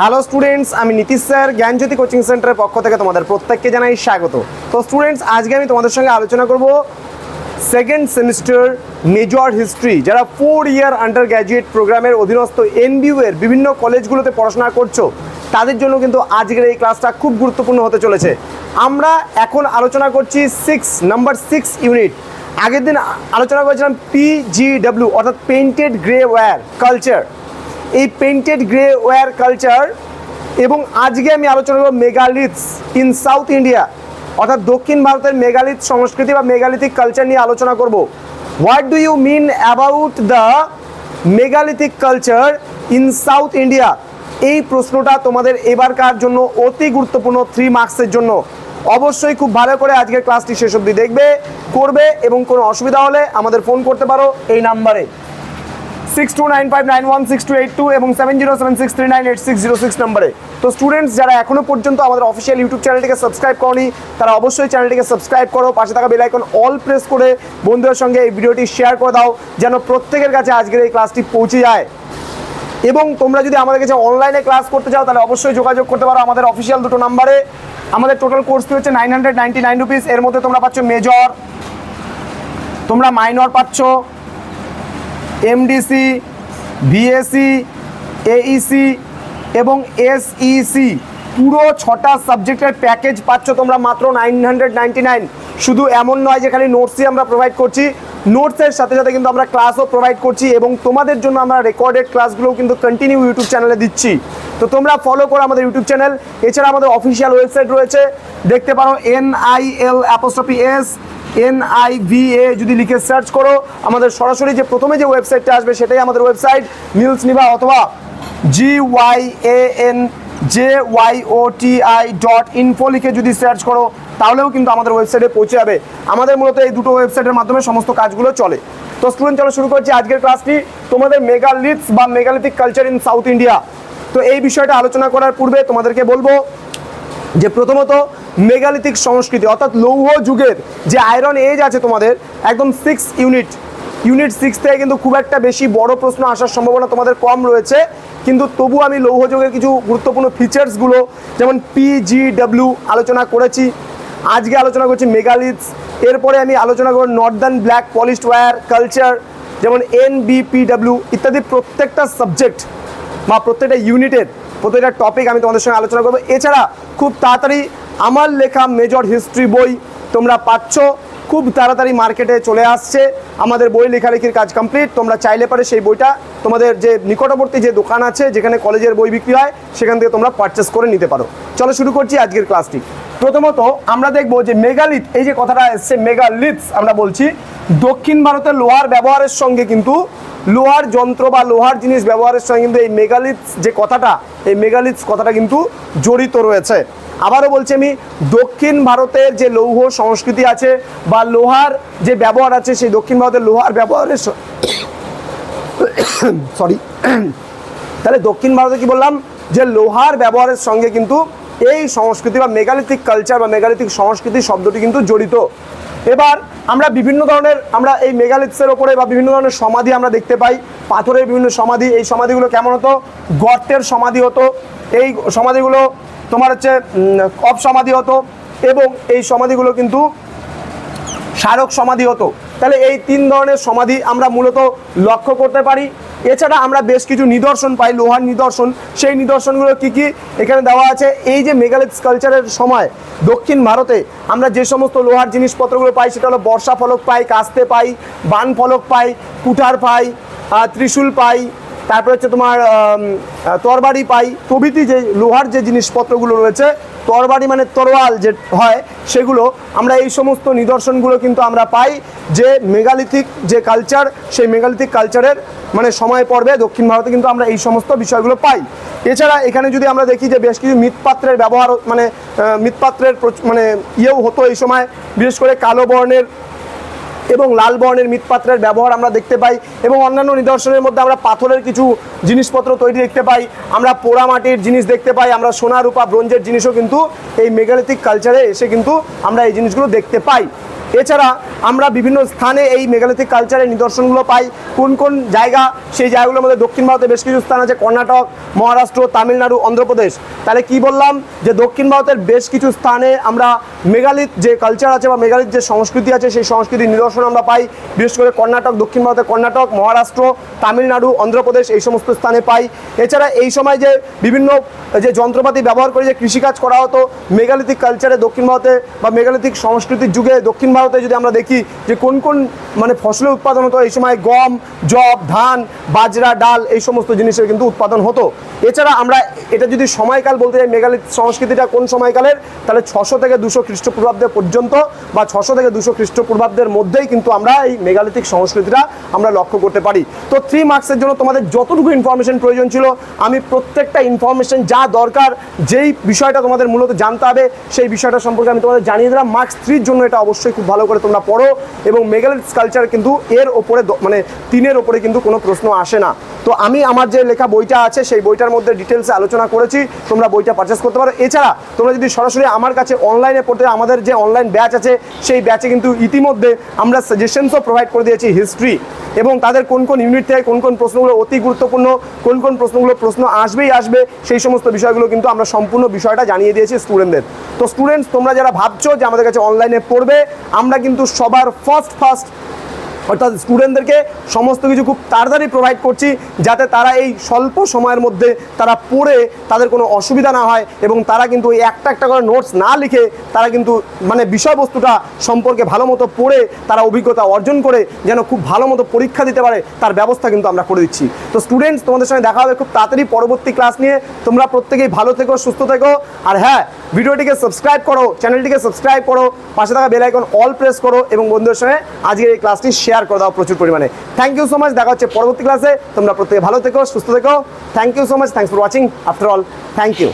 Hello students আমি Nitish sir, জ্ঞানজ্যোতি coaching সেন্টারের পক্ষ থেকে তোমাদের প্রত্যেককে জানাই স্বাগত। তো স্টুডেন্টস আজকে আমি তোমাদের সঙ্গে আলোচনা করব সেকেন্ড সেমিস্টার মেজর হিস্ট্রি যারা ফোর ইয়ার আন্ডার গ্র্যাজুয়েট প্রোগ্রামের অধীনস্থ এনবিইউ এর বিভিন্ন কলেজগুলোতে পড়াশোনা করছ, তাদের জন্য কিন্তু আজকের এই ক্লাসটা খুব গুরুত্বপূর্ণ হতে চলেছে। আমরা এখন আলোচনা করছি সিক্স নাম্বার সিক্স ইউনিট আগের দিন আলোচনা করেছিলাম পিজিডব্লিউ অর্থাৎ পেইন্টেড গ্রে ওয়্যার কালচার এই পেইন্টেড গ্রে ওয়্যার কালচার এবং আজকে আমি আলোচনা করব মেগালিথস ইন সাউথ ইন্ডিয়া অর্থাৎ দক্ষিণ ভারতের মেগালিথ সংস্কৃতি বা মেগালিথিক কালচার নিয়ে আলোচনা করব। What do you mean about the megalithic culture in South India এই প্রশ্নটা তোমাদের এবারকার জন্য অতি গুরুত্বপূর্ণ থ্রি মার্কসের জন্য। অবশ্যই খুব ভালো করে আজকের ক্লাসটি শেষ অবধি দেখবে, করবে এবং কোনো অসুবিধা হলে আমাদের ফোন করতে পারো এই নাম্বারে six two nine five nine one six two eight two এবং seven zero seven six three nine eight six zero six নম্বরে। তো স্টুডেন্টস যারা এখনও পর্যন্ত আমাদের অফিসিয়াল ইউটিউব চ্যানেলটিকে সাবস্ক্রাইব করনি, তারা অবশ্যই চ্যানেলটিকে সাবস্ক্রাইব করো, পাশে থাকা বেল আইকন অল প্রেস করে বন্ধুদের সঙ্গে এই ভিডিওটি শেয়ার করে দাও, যেন প্রত্যেকের কাছে আজকের এই ক্লাসটি পৌঁছে যায়। এবং তোমরা যদি আমাদের কাছে অনলাইনে ক্লাস করতে চাও, তাহলে অবশ্যই যোগাযোগ করতে পারো আমাদের অফিসিয়াল দুটো নাম্বারে আমাদের টোটাল কোর্স হচ্ছে nine hundred ninety nine rupees এর মধ্যে তোমরা পাচ্ছ মেজর তোমরা মাইনর পাচ্ছ। এমডিসি ভিএসি এইসি E এবং এসইসি পুরো ছটা সাবজেক্টের প্যাকেজ পাচ্ছ তোমরা মাত্র নাইন হান্ড্রেড নাইনটি নাইন। শুধু এমন নয় যে খালি নোটসই আমরা প্রোভাইড করছি। নোটসের সাথে সাথে কিন্তু আমরা ক্লাসও প্রোভাইড করছি এবং তোমাদের জন্য আমরা রেকর্ডেড ক্লাসগুলোও কিন্তু কন্টিনিউ ইউটিউব চ্যানেলে দিচ্ছি। তো তোমরা ফলো করো আমাদের ইউটিউব চ্যানেল এছাড়া আমাদের অফিসিয়াল ওয়েবসাইট রয়েছে। দেখতে পারো N I L apostrophe S N I V A যদি লিখে সার্চ করো, আমাদের সরাসরি যে প্রথমে যে ওয়েবসাইটটা আসবে সেটাই আমাদের ওয়েবসাইট মিলস নিভা অথবা G Y A N J Y O T I dot info লিখে যদি সার্চ করো, তাহলেও কিন্তু আমাদের ওয়েবসাইটে পৌঁছে যাবে। আমাদের মূলত এই দুটো ওয়েবসাইটের মাধ্যমে সমস্ত কাজগুলো চলে। তো স্টুডেন্ট চলো শুরু করছি আজকের ক্লাসটি তোমাদের মেগালিথস বা megalithic culture in South India তো এই বিষয়টা আলোচনা করার পূর্বে তোমাদেরকে বলব যে প্রথমত মেগালিথিক সংস্কৃতি, অর্থাৎ লৌহ যুগের যে আয়রন এজ আছে তোমাদের, একদম সিক্স ইউনিট ইউনিট সিক্স থেকে কিন্তু খুব একটা বেশি বড় প্রশ্ন আসার সম্ভাবনা তোমাদের কম রয়েছে। কিন্তু তবু আমি লৌহ যুগের কিছু গুরুত্বপূর্ণ ফিচার্সগুলো যেমন পিজিডব্লিউ আলোচনা করেছি। আজকে আলোচনা করছি মেগালিথস এরপরে আমি আলোচনা করব northern black polished ware culture যেমন এনবিপিডব্লিউ ইত্যাদি প্রত্যেকটা সাবজেক্ট বা প্রত্যেকটা ইউনিটের প্রত্যেকটা টপিক আমি তোমাদের সঙ্গে আলোচনা করব। এছাড়া খুব তাড়াতাড়ি আমার লেখা মেজর হিস্ট্রি বই তোমরা পাচ্ছ। খুব তাড়াতাড়ি মার্কেটে চলে আসছে। আমাদের বই লেখালেখির কাজ কমপ্লিট তোমরা চাইলে পারে সেই বইটা তোমাদের যে নিকটবর্তী যে দোকান আছে, যেখানে কলেজের বই বিক্রি হয়, সেখান থেকে তোমরা পারচেস করে নিতে পারো। চলো শুরু করছি আজকের ক্লাসটি প্রথমত আমরা দেখব যে মেগালিথ এই যে কথাটা এসছে মেগালিথস আমরা বলছি, দক্ষিণ ভারতের লোহার ব্যবহারের সঙ্গে কিন্তু লোহার যন্ত্র বা লোহার জিনিস ব্যবহারের সঙ্গে কিন্তু এই মেগালিথস যে কথাটা, এই মেগালিথস কথাটা কিন্তু জড়িত রয়েছে। আবারও বলছি আমি, দক্ষিণ ভারতের যে লৌহ সংস্কৃতি আছে বা লোহার যে ব্যবহার আছে, সেই দক্ষিণ ভারতের লোহার ব্যবহারের সরি তাহলে দক্ষিণ ভারতে কি বললাম? যে লোহার ব্যবহারের সঙ্গে কিন্তু এই সংস্কৃতি বা মেগালিথিক কালচার বা মেগালিথিক সংস্কৃতি শব্দটি কিন্তু জড়িত। এবার আমরা বিভিন্ন ধরনের, আমরা এই মেগালিথসের ওপরে বা বিভিন্ন ধরনের সমাধি আমরা দেখতে পাই। পাথরের বিভিন্ন সমাধি, এই সমাধিগুলো কেমন হতো? গর্তের সমাধি হতো। এই সমাধিগুলো তোমার হচ্ছে কপ সমাধি হতো এবং এই সমাধিগুলো কিন্তু স্মারক সমাধি হতো। তাহলে এই তিন ধরনের সমাধি আমরা মূলত লক্ষ্য করতে পারি। এছাড়া আমরা বেশ কিছু নিদর্শন পাই, লোহার নিদর্শন। সেই নিদর্শনগুলো কি কি? এখানে দেওয়া আছে, এই যে মেগালিথ কালচারের সময় দক্ষিণ ভারতে আমরা যে সমস্ত লোহার জিনিসপত্রগুলো পাই, সেটা হলো বর্ষা ফলক পাই, কাস্তে পাই, বান ফলক পাই, কুঠার পাই ত্রিশূল পাই, তারপরে হচ্ছে তোমার তরবারি পাই, প্রভৃতি যে লোহার যে জিনিসপত্রগুলো রয়েছে তরবারি মানে তরোয়াল যে হয়, সেগুলো আমরা এই সমস্ত নিদর্শনগুলো কিন্তু আমরা পাই যে মেগালিথিক যে কালচার, সেই মেগালিথিক কালচারের মানে সময় পর্বে দক্ষিণ ভারতে কিন্তু আমরা এই সমস্ত বিষয়গুলো পাই। এছাড়া এখানে যদি আমরা দেখি যে বেশ কিছু মৃৎপাত্রের ব্যবহার মানে মৃৎপাত্রের মানে ইয়েও হতো এই সময়, বিশেষ করে কালো বর্ণের এবং লাল বর্ণের মৃৎপাত্রের ব্যবহার আমরা দেখতে পাই এবং অন্যান্য নিদর্শনের মধ্যে আমরা পাথরের কিছু জিনিসপত্র তৈরি দেখতে পাই। আমরা পোড়া মাটির জিনিস দেখতে পাই, আমরা সোনা, রূপা, ব্রোঞ্জের জিনিসও কিন্তু এই মেগালিথিক কালচারে এসে কিন্তু আমরা এই জিনিসগুলো দেখতে পাই। এছাড়া আমরা বিভিন্ন স্থানে এই মেগালিথিক কালচারের নিদর্শনগুলো পাই। কোন কোন জায়গা, সেই জায়গাগুলোর মধ্যে দক্ষিণ ভারতে বেশ কিছু স্থান আছে, কর্ণাটক, মহারাষ্ট্র, তামিলনাড়ু, অন্ধ্রপ্রদেশ। তাহলে কি বললাম যে দক্ষিণ ভারতের বেশ কিছু স্থানে আমরা মেগালিথ যে কালচার আছে বা মেগালিথ যে সংস্কৃতি আছে, সেই সংস্কৃতির নিদর্শন আমরা পাই। বিশেষ করে কর্ণাটক, দক্ষিণ ভারতের কর্ণাটক, মহারাষ্ট্র, তামিলনাড়ু, অন্ধ্রপ্রদেশ এই সমস্ত স্থানে পাই। এছাড়া এই সময় যে বিভিন্ন, যে যন্ত্রপাতি ব্যবহার করে যে কৃষিকাজ করা হতো, মেগালিথিক কালচারে দক্ষিণ ভারতে বা মেগালিথিক সংস্কৃতির যুগে দক্ষিণ ভারতে যদি আমরা দেখি যে কোন কোন মানে ফসলের উৎপাদন হতো, এই সময় গম জব ধান, বাজরা, ডাল, এই সমস্ত জিনিসের কিন্তু উৎপাদন হতো। এছাড়া আমরা এটা যদি সময়কাল বলতে যাই মেগালিথ সংস্কৃতিটা কোন সময়কালের? তাহলে ছশো থেকে দুশো খ্রিস্টপূর্বাব্দের পর্যন্ত বা ছশো থেকে দুশো খ্রিস্টপূর্বাব্দের মধ্যেই কিন্তু আমরা এই মেগালিথিক সংস্কৃতিটা আমরা লক্ষ্য করতে পারি। তো থ্রি মার্কসের জন্য তোমাদের যতটুকু ইনফরমেশন প্রয়োজন ছিল, আমি প্রত্যেকটা ইনফরমেশন যা দরকার, যেই বিষয়টা তোমাদের মূলত জানতে হবে, সেই বিষয়টা সম্পর্কে আমি তোমাদের জানিয়ে দিলাম। মার্কস থ্রির জন্য এটা অবশ্যই খুব ভালো করে তোমরা পড়ো এবং মেগালিথ কালচার কিন্তু এর ওপরে মানে তিনের ওপরে কিন্তু কোনো প্রশ্ন আসে না। তো আমি আমার যে লেখা বইটা আছে, সেই বইটার মধ্যে ডিটেলসে আলোচনা করেছি, তোমরা বইটা পারচেস করতে পারো। এছাড়া তোমরা যদি সরাসরি আমার কাছে অনলাইনে পড়তে আমাদের যে অনলাইন ব্যাচ আছে, সেই ব্যাচে কিন্তু ইতিমধ্যে আমরা সাজেশনসও প্রোভাইড করে দিয়েছি হিস্ট্রি এবং তাদের কোন কোন ইউনিট থেকে কোন কোন প্রশ্নগুলো অতি গুরুত্বপূর্ণ, কোন কোন প্রশ্নগুলো প্রশ্ন আসবেই আসবে, সেই সমস্ত বিষয়গুলো কিন্তু আমরা সম্পূর্ণ বিষয়টা জানিয়ে দিয়েছি স্টুডেন্টদের তো স্টুডেন্টস তোমরা যারা ভাবছ যে আমাদের কাছে অনলাইনে পড়বে, আমরা কিন্তু সবার ফার্স্ট ফার্স্ট অর্থাৎ স্টুডেন্টদেরকে সমস্ত কিছু খুব তাড়াতাড়ি প্রোভাইড করছি যাতে তারা এই স্বল্প সময়ের মধ্যে তারা পড়ে তাদের কোনো অসুবিধা না হয় এবং তারা কিন্তু ওই একটা একটা করে নোটস না লিখে তারা কিন্তু মানে বিষয়বস্তুটা সম্পর্কে ভালো মতো পড়ে, তারা অভিজ্ঞতা অর্জন করে, যেন খুব ভালো মতো পরীক্ষা দিতে পারে, তার ব্যবস্থা কিন্তু আমরা করে দিচ্ছি। তো স্টুডেন্টস তোমাদের সঙ্গে দেখা হবে খুব তাড়াতাড়ি পরবর্তী ক্লাস নিয়ে। তোমরা প্রত্যেকেই ভালো থেকো, সুস্থ থেকো। আর হ্যাঁ ভিডিওটিকে সাবস্ক্রাইব করো চ্যানেলটিকে সাবস্ক্রাইব করো, পাশে থাকা বেল আইকন অল প্রেস করো এবং বন্ধুদের সঙ্গে আজকের এই ক্লাসটি শেয়ার করে দাও প্রচুর পরিমাণে। থ্যাংক ইউ সো মাচ দেখা হচ্ছে পরবর্তী ক্লাসে তোমরা প্রত্যেকে ভালো থেকো, সুস্থ থেকো। Thank you so much thanks for watching after all thank you